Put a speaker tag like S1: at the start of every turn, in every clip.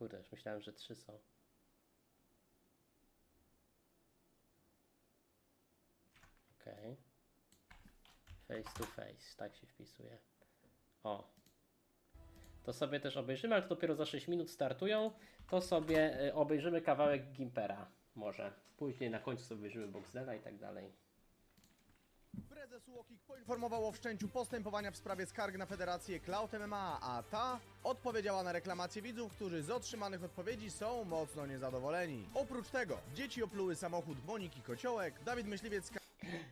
S1: Kurde, już myślałem, że trzy są. Okej. Face to face, tak się wpisuje. O. To sobie też obejrzymy, ale to dopiero za 6 minut startują. To sobie y, obejrzymy kawałek Gimpera. Może. Później na końcu sobie obejrzymy Boxdela i tak dalej.
S2: Prezes UOKiK poinformował o wszczęciu postępowania w sprawie skarg na Federację Cloud MMA, a ta odpowiedziała na reklamacje widzów, którzy z otrzymanych odpowiedzi są mocno niezadowoleni. Oprócz tego, dzieci opluły samochód Moniki Kociołek, Dawid Myśliwiec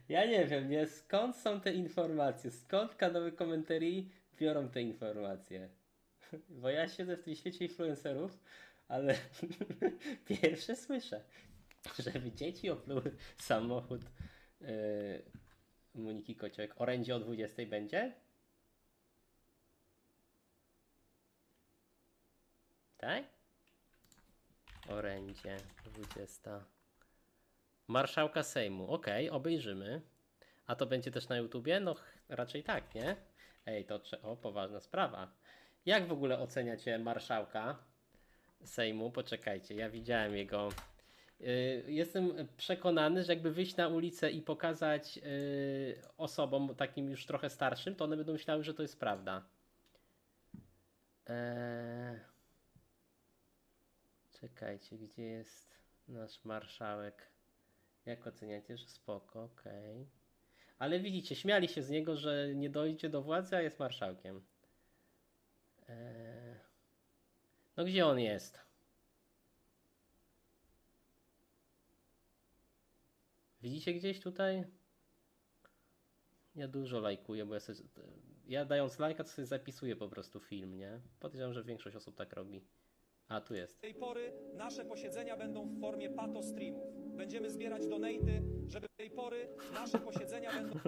S1: Ja nie wiem, nie? Skąd są te informacje? Skąd kanały komentarii biorą te informacje? Bo ja siedzę w tym świecie influencerów, ale pierwsze słyszę, żeby dzieci opluły samochód yy, Moniki Kociołek. Orędzie o 20 będzie? Tak? Orędzie 20. Marszałka Sejmu. Okej, obejrzymy. A to będzie też na YouTubie? No raczej tak, nie? Ej, to o, poważna sprawa. Jak w ogóle oceniacie marszałka Sejmu? Poczekajcie, ja widziałem jego. Yy, Jestem przekonany, że jakby wyjść na ulicę i pokazać yy, osobom takim już trochę starszym, to one będą myślały, że to jest prawda. Eee... Czekajcie, gdzie jest nasz marszałek? Jak oceniacie, że spoko, okej. Ale widzicie, śmiali się z niego, że nie dojdzie do władzy, a jest marszałkiem. Eee... No gdzie on jest? Widzicie gdzieś tutaj? Ja dużo lajkuję, bo ja, sobie, ja dając lajka, to sobie zapisuję po prostu film, nie? Podejrzewam, że większość osób tak robi. A, tu jest.
S3: Z tej pory nasze posiedzenia będą w formie pato streamów. Będziemy zbierać donaty, żeby tej pory nasze posiedzenia będą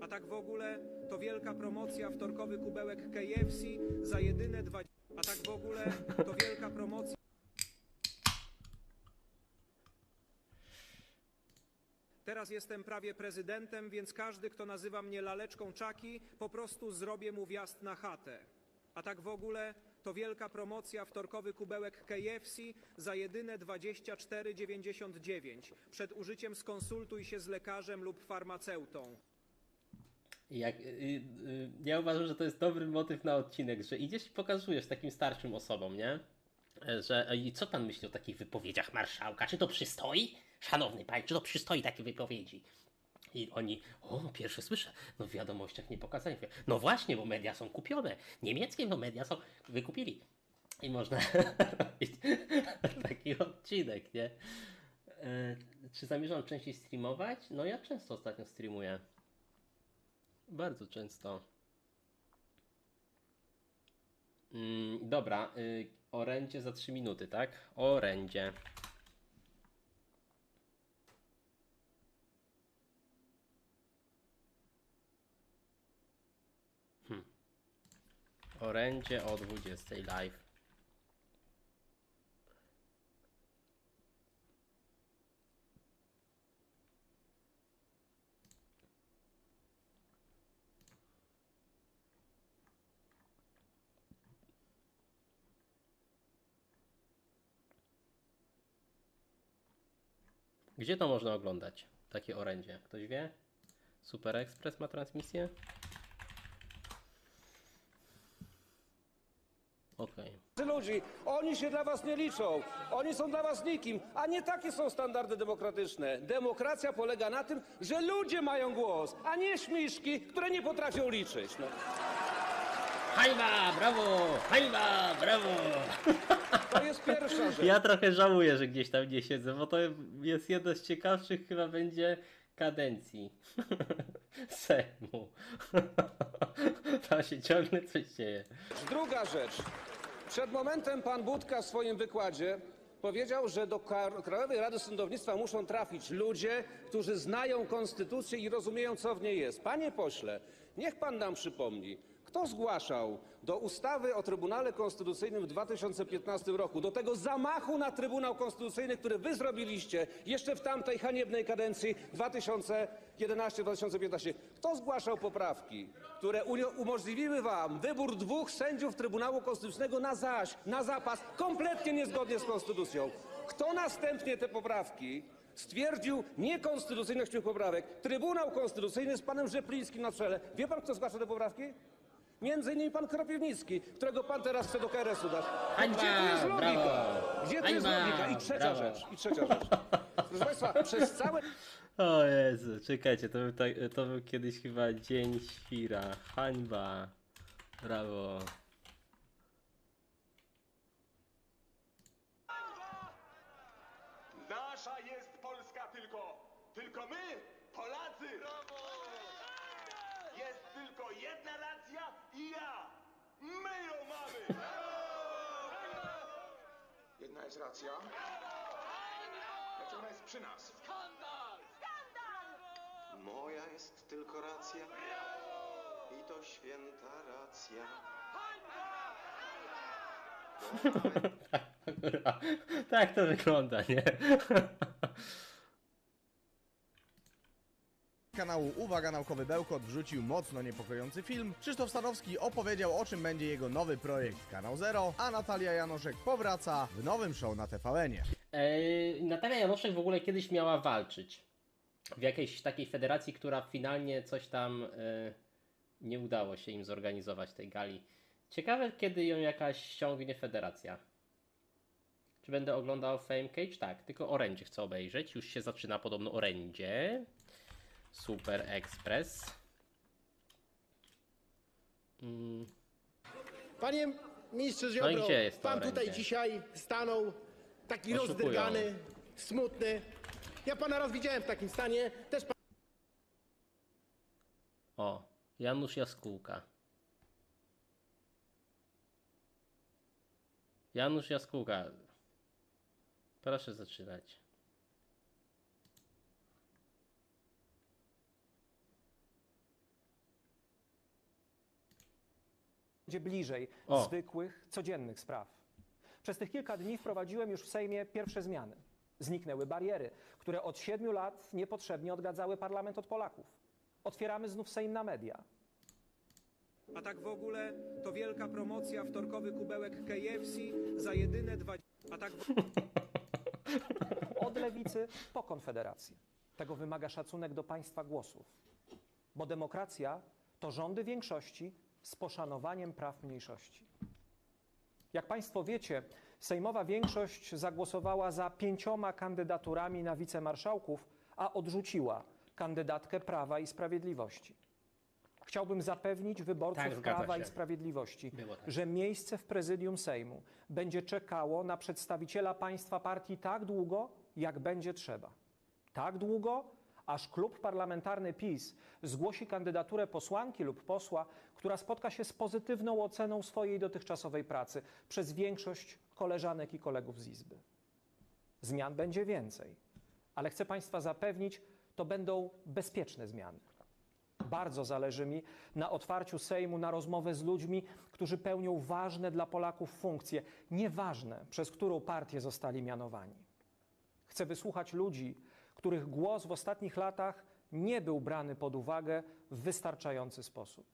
S3: A tak w ogóle to wielka promocja, wtorkowy kubełek KFC za jedyne dwa... A tak w ogóle to wielka promocja... Teraz jestem prawie prezydentem, więc każdy, kto nazywa mnie laleczką czaki, po prostu zrobię mu wjazd na chatę. A tak w ogóle to wielka promocja, wtorkowy kubełek KFC za jedyne 24,99. Przed użyciem skonsultuj się z lekarzem lub farmaceutą.
S1: Jak, y, y, ja uważam, że to jest dobry motyw na odcinek, że idziesz i pokazujesz takim starszym osobom, nie? E, Że e, i co pan myśli o takich wypowiedziach marszałka? Czy to przystoi? Szanowny panie, czy to przystoi takie wypowiedzi? I oni, o, pierwsze słyszę, no w wiadomościach nie pokazali. No właśnie, bo media są kupione. Niemieckie no media są, wykupili. I można robić taki odcinek, nie? E, Czy zamierzam częściej streamować? No ja często ostatnio streamuję. Bardzo często. Mm, dobra, y, orędzie za 3 minuty, tak? Orędzie. Hmm. Orędzie o 20 live. Gdzie to można oglądać? Takie orędzie. Ktoś wie? Super Express ma transmisję? Okej.
S4: ludzi. Oni się dla was nie liczą. Oni są dla was nikim. A nie takie są standardy demokratyczne. Demokracja polega na tym, że ludzie mają głos, a nie śmiszki, które nie potrafią liczyć. No.
S1: Hańba! Brawo! Hańba! Brawo! Ja trochę żałuję, że gdzieś tam nie siedzę, bo to jest jedna z ciekawszych chyba będzie kadencji Sejmu. Tam się ciągle coś dzieje.
S4: Druga rzecz. Przed momentem pan Budka w swoim wykładzie powiedział, że do Krajowej Rady Sądownictwa muszą trafić ludzie, którzy znają konstytucję i rozumieją, co w niej jest. Panie pośle, niech pan nam przypomni, Kto zgłaszał do ustawy o Trybunale Konstytucyjnym w 2015 roku, do tego zamachu na Trybunał Konstytucyjny, który wy zrobiliście jeszcze w tamtej haniebnej kadencji 2011-2015, kto zgłaszał poprawki, które umożliwiły wam wybór dwóch sędziów Trybunału Konstytucyjnego na zaś, na zapas, kompletnie niezgodnie z konstytucją? Kto następnie te poprawki stwierdził niekonstytucyjność tych poprawek? Trybunał Konstytucyjny z panem Rzeplińskim na czele. Wie pan, kto zgłasza te poprawki? Między innymi pan Kropiwnicki, którego pan teraz chce do KRS-u dać.
S1: Hańba!
S4: Gdzie tu jest logika?
S1: Brawo!
S4: Gdzie tu jest
S1: Hańba!
S4: logika? I trzecia
S1: Brawo!
S4: rzecz, i trzecia rzecz. Proszę państwa, przez całe
S1: O Jezu, czekajcie, to był, tak, to był kiedyś chyba Dzień Świra. Hańba. Brawo.
S5: Nasza jest Polska tylko! Tylko my, Polacy! Jest tylko jedna racja i ja! My ją mamy! Jedna jest racja. Lecz ona jest przy nas. Skandal!
S6: Moja jest tylko racja. I to święta racja.
S1: Tak to wygląda, nie?
S2: kanału Uwaga Naukowy Bełkot wrzucił mocno niepokojący film. Krzysztof Stanowski opowiedział o czym będzie jego nowy projekt Kanał Zero, a Natalia Janoszek powraca w nowym show na TVN-ie.
S1: Eee, Natalia Janoszek w ogóle kiedyś miała walczyć w jakiejś takiej federacji, która finalnie coś tam e, nie udało się im zorganizować tej gali. Ciekawe, kiedy ją jakaś ściągnie federacja. Czy będę oglądał Fame Cage? Tak, tylko Orange chcę obejrzeć. Już się zaczyna podobno Orange. Super Express. Mm,
S7: Panie ministrze
S1: No
S7: Ziobro,
S1: gdzie jest to
S7: pan tutaj dzisiaj stanął taki
S1: Oszukują.
S7: rozdrgany, smutny. Ja pana raz widziałem w takim stanie, też pan
S1: o, Janusz Jaskółka. Janusz Jaskółka. Proszę zaczynać.
S8: Będzie bliżej
S1: O.
S8: zwykłych, codziennych spraw. Przez tych kilka dni wprowadziłem już w Sejmie pierwsze zmiany. Zniknęły bariery, które od siedmiu lat niepotrzebnie odgadzały parlament od Polaków. Otwieramy znów Sejm na media.
S3: A tak w ogóle to wielka promocja wtorkowy kubełek KFC za jedyne dwa... A tak w...
S8: Od lewicy po konfederację. Tego wymaga szacunek do państwa głosów. Bo demokracja to rządy większości z poszanowaniem praw mniejszości. Jak Państwo wiecie, Sejmowa większość zagłosowała za pięcioma kandydaturami na wicemarszałków, a odrzuciła kandydatkę Prawa i Sprawiedliwości. Chciałbym zapewnić wyborców
S1: Tak,
S8: Prawa
S1: się.
S8: i Sprawiedliwości,
S1: tak.
S8: że miejsce w prezydium Sejmu będzie czekało na przedstawiciela państwa partii tak długo, jak będzie trzeba. Tak długo, aż klub parlamentarny PiS zgłosi kandydaturę posłanki lub posła, która spotka się z pozytywną oceną swojej dotychczasowej pracy przez większość koleżanek i kolegów z Izby. Zmian będzie więcej, ale chcę Państwa zapewnić, to będą bezpieczne zmiany. Bardzo zależy mi na otwarciu Sejmu na rozmowę z ludźmi, którzy pełnią ważne dla Polaków funkcje, nieważne przez którą partię zostali mianowani. Chcę wysłuchać ludzi, których głos w ostatnich latach nie był brany pod uwagę w wystarczający sposób.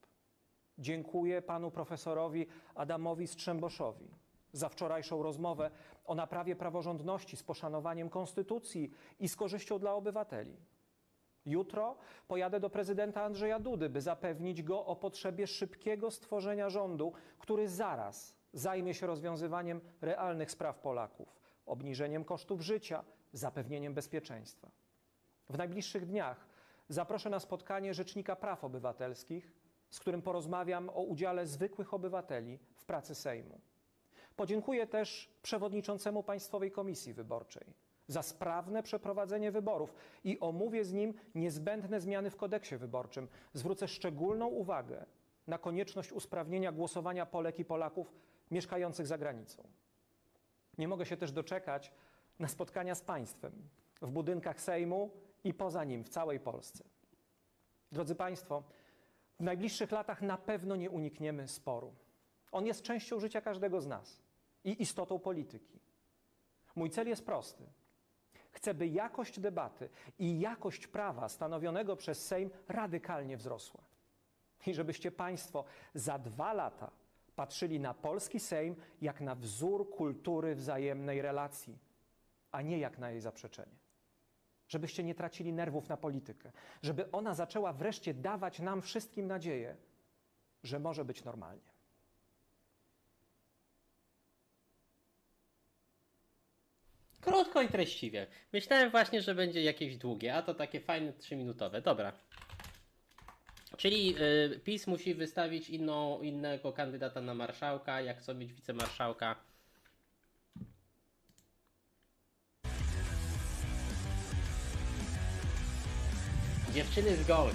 S8: Dziękuję panu profesorowi Adamowi Strzemboszowi za wczorajszą rozmowę o naprawie praworządności z poszanowaniem konstytucji i z korzyścią dla obywateli. Jutro pojadę do prezydenta Andrzeja Dudy, by zapewnić go o potrzebie szybkiego stworzenia rządu, który zaraz zajmie się rozwiązywaniem realnych spraw Polaków, obniżeniem kosztów życia, zapewnieniem bezpieczeństwa. W najbliższych dniach zaproszę na spotkanie Rzecznika Praw Obywatelskich, z którym porozmawiam o udziale zwykłych obywateli w pracy Sejmu. Podziękuję też przewodniczącemu Państwowej Komisji Wyborczej za sprawne przeprowadzenie wyborów i omówię z nim niezbędne zmiany w kodeksie wyborczym. Zwrócę szczególną uwagę na konieczność usprawnienia głosowania Polek i Polaków mieszkających za granicą. Nie mogę się też doczekać na spotkania z państwem w budynkach Sejmu i poza nim w całej Polsce. Drodzy Państwo, W najbliższych latach na pewno nie unikniemy sporu. On jest częścią życia każdego z nas i istotą polityki. Mój cel jest prosty. Chcę, by jakość debaty i jakość prawa stanowionego przez Sejm radykalnie wzrosła. I żebyście Państwo za dwa lata patrzyli na polski Sejm jak na wzór kultury wzajemnej relacji, a nie jak na jej zaprzeczenie. Żebyście nie tracili nerwów na politykę, żeby ona zaczęła wreszcie dawać nam wszystkim nadzieję, że może być normalnie.
S1: Krótko i treściwie. Myślałem właśnie, że będzie jakieś długie, a to takie fajne 3-minutowe. Dobra. Czyli y, PiS musi wystawić inną, innego kandydata na marszałka, jak chcą mieć wicemarszałka. Dziewczyny z Gold.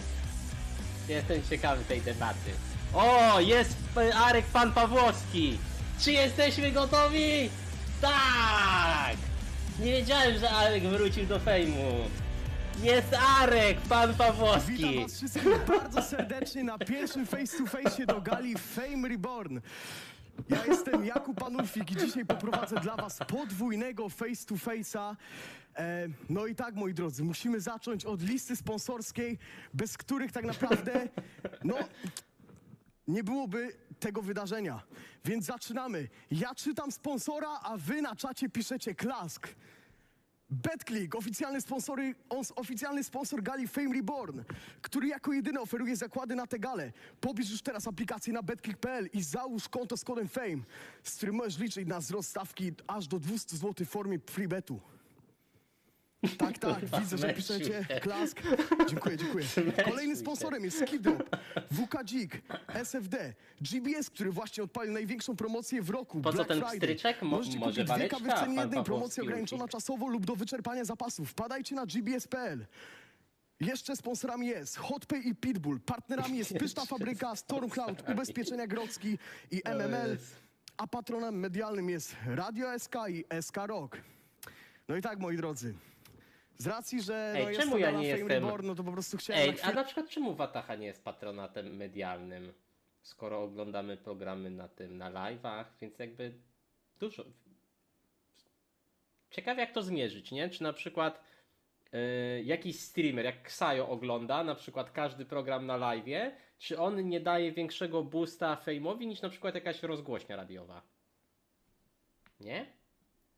S1: Jestem ciekawy tej debaty. O, jest y, Arek Pan Pawłowski. Czy jesteśmy gotowi? Tak! Nie wiedziałem, że Arek wrócił do fejmu. Jest Arek, pan Pawłowski.
S9: Witam was wszystkich bardzo serdecznie na pierwszym face to face do gali Fame Reborn. Ja jestem Jakub Panulfik i dzisiaj poprowadzę dla was podwójnego face to face'a. E, no i tak, moi drodzy, musimy zacząć od listy sponsorskiej, bez których tak naprawdę, no, nie byłoby tego wydarzenia. Więc zaczynamy. Ja czytam sponsora, a wy na czacie piszecie klask. BetClick, oficjalny, sponsory, os- oficjalny sponsor gali Fame Reborn, który jako jedyny oferuje zakłady na tę galę. Pobierz już teraz aplikację na betclick.pl i załóż konto z kodem Fame, z którym możesz liczyć na wzrost stawki aż do 200 zł w formie freebetu. Tak, tak, widzę, że piszecie klask. Dziękuję, dziękuję. Kolejnym sponsorem jest Skidrop, WK Dzik, SFD, GBS, który właśnie odpalił największą promocję w roku.
S1: Po co
S9: Black
S1: ten
S9: Friday.
S1: pstryczek? Mo-
S9: Możecie
S1: może
S9: kupić dwie kawy w cenie
S1: pan
S9: jednej, promocja ograniczona czasowo lub do wyczerpania zapasów. Wpadajcie na gbs.pl. Jeszcze sponsorami jest Hotpay i Pitbull. Partnerami jest Pyszna Fabryka, Stormcloud, Ubezpieczenia Grodzki i MML. A patronem medialnym jest Radio SK i SK Rock. No i tak, moi drodzy. Z racji, że
S1: Ej,
S9: no, jest
S1: czemu
S9: to
S1: ja nie jestem-
S9: Reborn, no to po prostu chciałem
S1: Ej,
S9: na
S1: a
S9: chwilę...
S1: na przykład czemu Wataha nie jest patronatem medialnym, skoro oglądamy programy na tym, na live'ach, więc jakby dużo... Ciekawe jak to zmierzyć, nie? Czy na przykład y, jakiś streamer, jak Ksajo ogląda na przykład każdy program na live'ie, czy on nie daje większego boosta fejmowi niż na przykład jakaś rozgłośnia radiowa? Nie?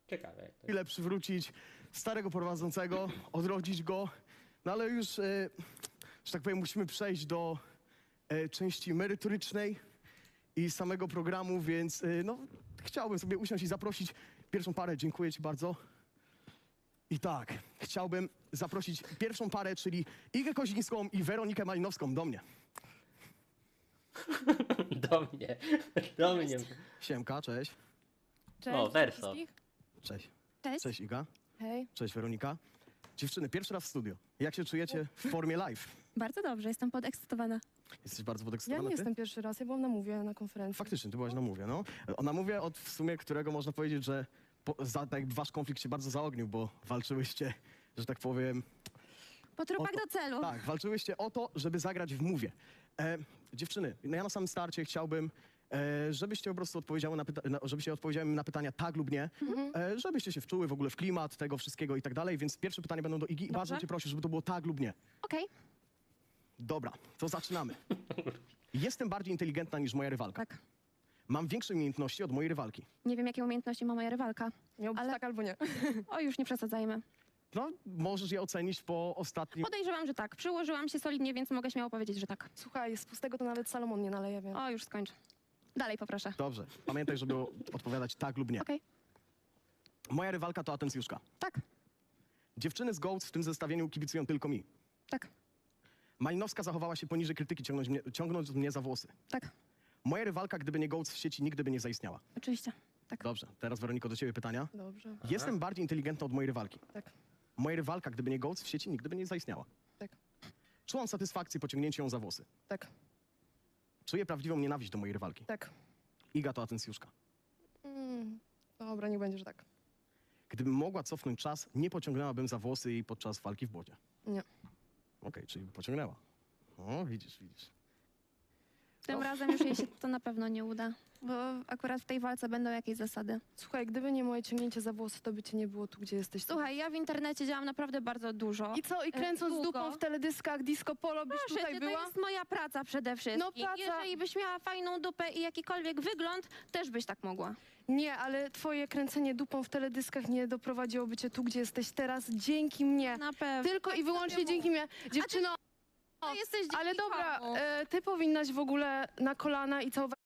S1: Ciekawe jak to
S9: chwilę przywrócić starego prowadzącego, odrodzić go, no ale już, e, że tak powiem, musimy przejść do e, części merytorycznej i samego programu, więc e, no, chciałbym sobie usiąść i zaprosić pierwszą parę. Dziękuję Ci bardzo. I tak, chciałbym zaprosić pierwszą parę, czyli Igę Kozińską i Weronikę Malinowską do mnie.
S1: Do mnie, do mnie.
S9: Siemka, cześć.
S10: Cześć.
S1: O,
S10: wszystkich.
S9: Cześć.
S10: Cześć.
S9: Cześć Iga.
S10: Hej.
S9: Cześć Weronika. Dziewczyny, pierwszy raz w studio. Jak się czujecie w formie live?
S10: Bardzo dobrze, jestem podekscytowana.
S9: Jesteś bardzo
S10: Ja
S9: podekscytowana,
S10: nie
S9: ty?
S10: jestem pierwszy raz, ja byłam na mówię na konferencji.
S9: Faktycznie, ty byłaś na mówię, no. Na mówię od w sumie, którego można powiedzieć, że po, za, tak, wasz konflikt się bardzo zaognił, bo walczyłyście, że tak powiem,
S10: Po trupach do celu.
S9: tak, walczyłyście o to, żeby zagrać w mówię. E, dziewczyny, no ja na samym starcie chciałbym, e, żebyście po prostu odpowiedziały na, pyta- na, żebyście odpowiedziały na pytania tak lub nie, e, żebyście się wczuły w ogóle w klimat tego wszystkiego i tak dalej, więc pierwsze pytania będą do Igi i
S10: Dobrze.
S9: bardzo cię proszę, żeby to było tak lub nie.
S10: Okej,
S9: Dobra, to zaczynamy. Jestem bardziej inteligentna niż moja rywalka.
S10: tak.
S9: Mam większe umiejętności od mojej rywalki.
S10: Nie wiem, jakie umiejętności ma moja rywalka.
S11: Miałby
S10: Ale-
S11: tak albo nie.
S10: O, już nie przesadzajmy.
S9: No, możesz je ocenić po ostatnim...
S10: Podejrzewam, że tak. Przyłożyłam się solidnie, więc mogę śmiało powiedzieć, że tak.
S11: Słuchaj, z pustego to nawet Salomon nie naleje, więc...
S10: O, już skończę. Dalej poproszę.
S9: Dobrze, pamiętaj, żeby odpowiadać tak lub nie.
S10: Okej.
S9: Moja rywalka to atencjuszka.
S10: Tak,
S9: Dziewczyny z Goats w tym zestawieniu kibicują tylko mi.
S10: tak,
S9: Malinowska zachowała się poniżej krytyki, ciągnąć mnie, ciągnąc mnie za włosy.
S10: tak.
S9: Moja rywalka, gdyby nie Goats w sieci, nigdy by nie zaistniała.
S10: Oczywiście. Tak.
S9: Dobrze, teraz Weroniko, do ciebie pytania.
S11: Dobrze.
S9: Jestem bardziej inteligentna od mojej rywalki.
S11: Tak.
S9: Moja rywalka, gdyby nie Goats w sieci, nigdy by nie zaistniała.
S11: Tak.
S9: Czułam satysfakcję po ciągnięciu ją za włosy.
S11: Tak,
S9: Czuję prawdziwą nienawiść do mojej rywalki.
S11: tak.
S9: Iga to atencjuszka.
S11: Mm, dobra, niech będzie, że tak.
S9: Gdybym mogła cofnąć czas, nie pociągnęłabym za włosy jej podczas walki w błocie.
S11: Nie.
S9: Okej, czyli by pociągnęła. O, widzisz, widzisz.
S10: Tym razem już jej się to na pewno nie uda, bo akurat w tej walce będą jakieś zasady.
S11: Słuchaj, gdyby nie moje ciągnięcie za włosy, to by cię nie było tu, gdzie jesteś.
S10: Słuchaj, ja w internecie działam naprawdę bardzo dużo.
S11: I co, i
S10: E,
S11: kręcąc
S10: długo.
S11: dupą w teledyskach disco polo byś
S10: Proszę
S11: tutaj
S10: cię,
S11: była?
S10: to jest moja praca przede wszystkim.
S11: No praca-
S10: Jeżeli byś miała fajną dupę i jakikolwiek wygląd, też byś tak mogła.
S11: Nie, ale twoje kręcenie dupą w teledyskach nie doprowadziłoby cię tu, gdzie jesteś teraz, dzięki mnie.
S10: Na pewno.
S11: Tylko
S10: Tak
S11: i wyłącznie
S10: sobie
S11: dzięki mnie. Dziewczyno,
S10: To jesteś
S11: ale
S10: dzięki
S11: dobra, e, ty powinnaś w ogóle na kolana i całować